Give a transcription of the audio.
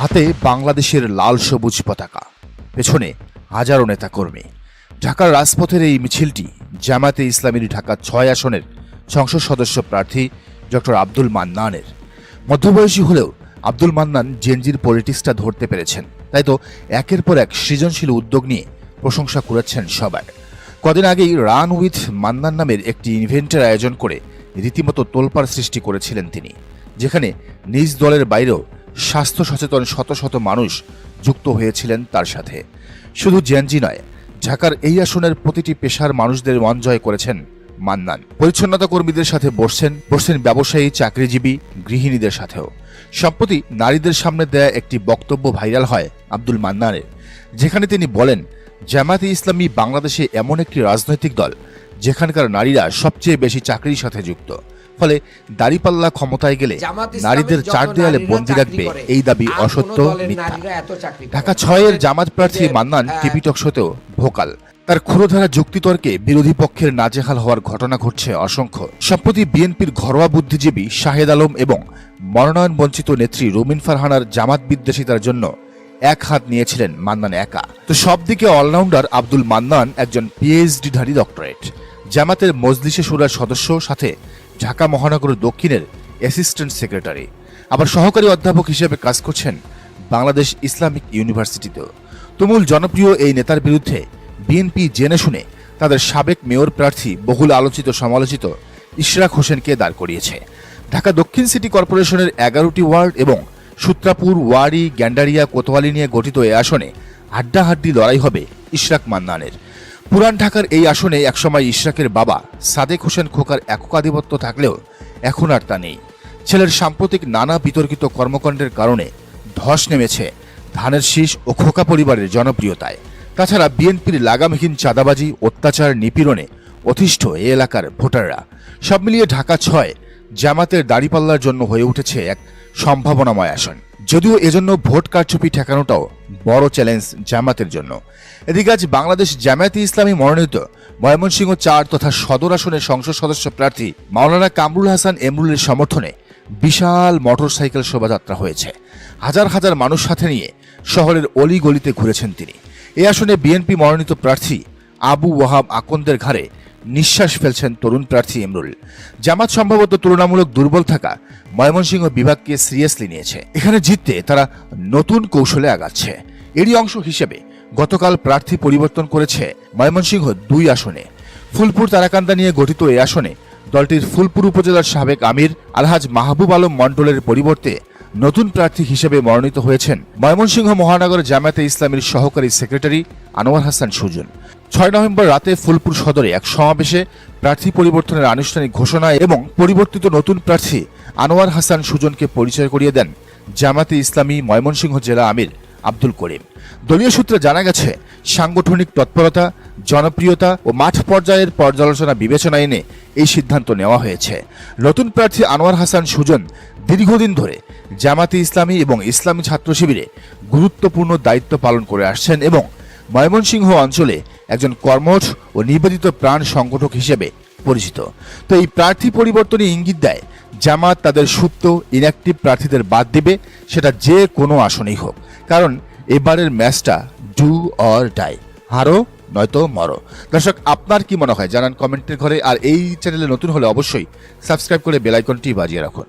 হাতে বাংলাদেশের লাল সবুজ পতাকা। পেছনে হাজারো নেতাকর্মী। ঢাকার রাজপথের এই মিছিলটি জামাতে ইসলামীর ঢাকা ছয় আসনের সংসদ সদস্য প্রার্থী ডক্টর আব্দুল মান্নানের। মধ্যবয়সী হলেও আব্দুল মান্নান জেনজির পলিটিক্সটা ধরতে পেরেছেন। তাই তো একের পর এক সৃজনশীল উদ্যোগ নিয়ে প্রশংসা করেছেন সবাই কদিন আগেই রান উইথ মান্নান নামের একটি ইভেন্টের আয়োজন করে রীতিমতো তোলপাড় সৃষ্টি করেছিলেন তিনি, যেখানে নিজ দলের বাইরেও স্বাস্থ্য সচেতন শত শত মানুষ যুক্ত হয়েছিলেন তার সাথে। শুধু জেনজি নয়, ঢাকার এই আসনের প্রতিটি পেশার মানুষদের মন জয় করেছেন মান্নান। পরিচ্ছন্নতা কর্মীদের সাথে বসছেন বসছেন ব্যবসায়ী, চাকরিজীবী, গৃহিণীদের সাথেও। সম্প্রতি নারীদের সামনে দেয়া একটি বক্তব্য ভাইরাল হয় আব্দুল মান্নানের, যেখানে তিনি বলেন, জামায়াতে ইসলামী বাংলাদেশে এমন একটি রাজনৈতিক দল, যেখানকার নারীরা সবচেয়ে বেশি চাকরির সাথে যুক্ত। ফলে দাড়িপাল্লা ক্ষমতায় গেলে নারীদের চার দেয়ালে বন্দি রাখবে এই দাবি অসত্য মিথ্যা। ঢাকা। ছয়ের জামাত প্রার্থী মান্নান আহ, টিভি টক শোতেও ভোকাল। তার ক্ষুরধারা যুক্তিতর্কে বিরোধী পক্ষের নাজেহাল হওয়ার ঘটনা ঘটছে অসংখ্য। সম্প্রতি বিএনপির ঘরোয়া বুদ্ধিজীবী শাহেদ আলম এবং মনোনয়ন বঞ্চিত নেত্রী রুমিন ফারহানার জামাত বিদ্বেষিতার জন্য এক হাত নিয়েছিলেন মান্নান একা। তো সব দিকে অলরাউন্ডার আব্দুল মান্নান একজন পিএইচডিধারী ডক্টরেট। জামাতের মজলিসে সুরার সদস্য সাথে ঢাকা মহানগর দক্ষিণের অ্যাসিস্ট্যান্ট সেক্রেটারি আবার সহকারী অধ্যাপক হিসেবে কাজ করছেন বাংলাদেশ ইসলামিক ইউনিভার্সিটিতেও। তুমুল জনপ্রিয় এই নেতার বিরুদ্ধে বিএনপি জেনে শুনে তাদের সাবেক মেয়র প্রার্থী বহুল আলোচিত সমালোচিত ইশরাক হোসেনকে দাঁড় করিয়েছে। ঢাকা দক্ষিণ সিটি কর্পোরেশনের এগারোটি ওয়ার্ড এবং সূত্রাপুর, ওয়ারি, গ্যান্ডারিয়া, কোতোয়ালি নিয়ে গঠিত এ আসনে হাড্ডাহাড্ডি লড়াই হবে ইশরাক মান্নানের। পুরান ঢাকার এই আসনে একসময় ইশরাকের বাবা সাদেক হোসেন খোকার এককাধিপত্য থাকলেও এখন আর তা নেই। ছেলের সাম্প্রতিক নানা বিতর্কিত কর্মকাণ্ডের কারণে ধস নেমেছে ধানের শীষ ও খোকা পরিবারের জনপ্রিয়তায়। তাছাড়া বিএনপির লাগামহীন চাঁদাবাজি, অত্যাচার, নিপীড়নে অতিষ্ঠ এ এলাকার ভোটাররা। সব মিলিয়ে ঢাকা ছয় জামাতের দাড়িপাল্লার জন্য হয়ে উঠেছে এক সম্ভাবনাময় আসন। যদিও এজন্য ভোট কারচুপি ঠেকানোটাও বড় চ্যালেঞ্জ জামাতের জন্য। এদিকে আজ বাংলাদেশ জামায়াতে ইসলামী মনোনীত ময়মনসিংহ চার তথা সদর আসনের সংসদ সদস্য প্রার্থী মাওলানা কামরুল হাসান এমরুলের সমর্থনে বিশাল মোটরসাইকেল শোভাযাত্রা হয়েছে। হাজার হাজার মানুষ সাথে নিয়ে শহরের অলি গলিতে ঘুরেছেন তিনি। এ আসনে বিএনপি মনোনীত প্রার্থী আবু ওয়াহাব আকন্দের ঘাড়ে নিঃশ্বাস ফেলছেন তরুণ প্রার্থী এমরুল। জামাত সম্ভবত তুলনামূলক দুর্বল থাকা ময়মনসিংহ বিভাগকে সিরিয়াসলি নিয়েছে। এখানে জিততে তারা নতুন কৌশলে আগাচ্ছে। এরই অংশ হিসেবে গতকাল প্রার্থী পরিবর্তন করেছে ময়মনসিংহ দুই আসনে। ফুলপুর তারাকান্দা নিয়ে গঠিত এই আসনে দলটির ফুলপুর উপজেলার সাবেক আমির আলহাজ মাহবুব আলম মণ্ডলের পরিবর্তে নতুন প্রার্থী হিসেবে মনোনীত হয়েছেন ময়মনসিংহ মহানগর জামায়াতে ইসলামীর সহকারী সেক্রেটারি আনোয়ার হাসান সুজন। ছয় নভেম্বর রাতে ফুলপুর সদরে এক সমাবেশে প্রার্থী পরিবর্তনের আনুষ্ঠানিক ঘোষণা এবং পরিবর্তিত নতুন প্রার্থী আনোয়ার হাসান সুজনকে পরিচয় করিয়ে দেন জামাতে ইসলামী ময়মনসিংহ জেলা আমির আব্দুল করিম। দলীয় সূত্রে জানা গেছে, সাংগঠনিক তৎপরতা, জনপ্রিয়তা ও মাঠ পর্যায়ের পর্যালোচনা বিবেচনা এনে এই সিদ্ধান্ত নেওয়া হয়েছে। নতুন প্রার্থী আনোয়ার হাসান সুজন দীর্ঘদিন ধরে জামাতে ইসলামী এবং ইসলামী ছাত্র শিবিরে গুরুত্বপূর্ণ দায়িত্ব পালন করে আসছেন এবং ময়মনসিংহ অঞ্চলে একজন কর্মঠ ও নিবেদিত প্রাণ সংগঠক হিসেবে পরিচিত। তো এই প্রার্থী পরিবর্তনে ইঙ্গিত দেয় জামাত তাদের সুপ্ত ইনঅ্যাক্টিভ প্রার্থীদের বাদ দিবে, সেটা যে কোনো আসনেই হোক। কারণ এবারের ম্যাচটা ডু অর ডাই হারো, নয়তো মরো। দর্শক, আপনার কি মনে হয়? জানান কমেন্টের ঘরে। আর এই চ্যানেলে নতুন হলে অবশ্যই সাবস্ক্রাইব করে বেলাইকনটি বাজিয়ে রাখুন।